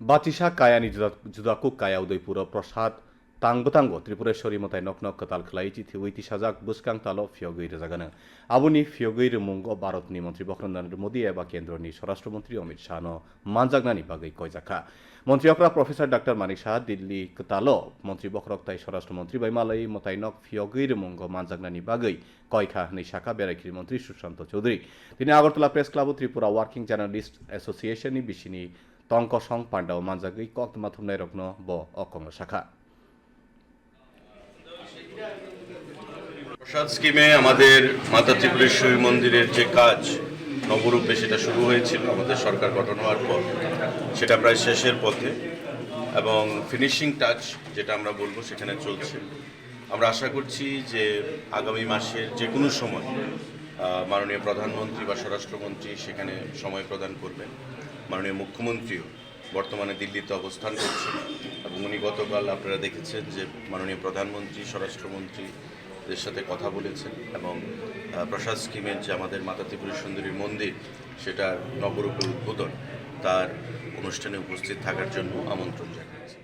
বাচিসা কায়া নিজুদা জুদাকু কায়া, উদয়পুর, প্রসাদ তাংবতাঙ্গ ত্রিপুরেশ্বরী, মতাই knock knock কতাল খেলাই, চিঠি ঐতি সাজাক, বুসকাং, তাল, ফিয়গৈর, জাগানো। আবুনি, ফিয়গৈর, মুঙ্গ ভারতনি মন্ত্রী বক্রম নরেন্দ্র মোদী, এবা কেন্দ্রনি স্বরাষ্ট্রমন্ত্রী, অমিত শাহ মানজাগনানি, বাগৈ কয়জাখা মন্ত্রী অকরা, প্রফেসর ডাক্তার মানিক শাহ, দিল্লি কতাল মন্ত্রী বক্রক, তাই, স্বরাষ্ট্রমন্ত্রী বাইমালাই মতাই নক ফিয়গৈর, মুঙ্গ, মানজাগনানি, বাগৈ কয়খা হনি শাখা, বেড়াইখির মন্ত্রী সুশান্ত চৌধুরী। তিনি Agartala press club, Tripura working journalist অ্যাসোসিয়েশননি বিশিনি সং পাণ্ডাও মানজাগৈ কক মাথুমনাय রগ্ন ব অকং শাখা। প্রসাদ স্কিমে আমাদের মাতা ত্রিপুরেশ্বরী মন্দিরের যে কাজ নবরূপে সেটা শুরু হয়েছিল, আমাদের সরকার গঠন হওয়ার পর। সেটা প্রায় শেষের পথে এবং ফিনিশিং টাচ যেটা আমরা বলব সেখানে চলছে। আমরা আশা করছি যে আগামী মাসের যে কোনো সময় মাননীয় প্রধানমন্ত্রী বা স্বরাষ্ট্রমন্ত্রী সেখানে সময় প্রদান করবেন। মাননীয় মুখ্যমন্ত্রীও বর্তমানে দিল্লিতে অবস্থান করছেন। এবং উনি গতকাল আপনারা দেখেছেন যে মাননীয় প্রধানমন্ত্রী, স্বরাষ্ট্রমন্ত্রী এদের সাথে কথা বলেছেন এবং প্রসাদ স্কিমের যে আমাদের মাতা ত্রিপুরী সুন্দরী মন্দির সেটার নবরূপের উদ্বোধন তার অনুষ্ঠানে উপস্থিত থাকার জন্য আমন্ত্রণ জানিয়েছি।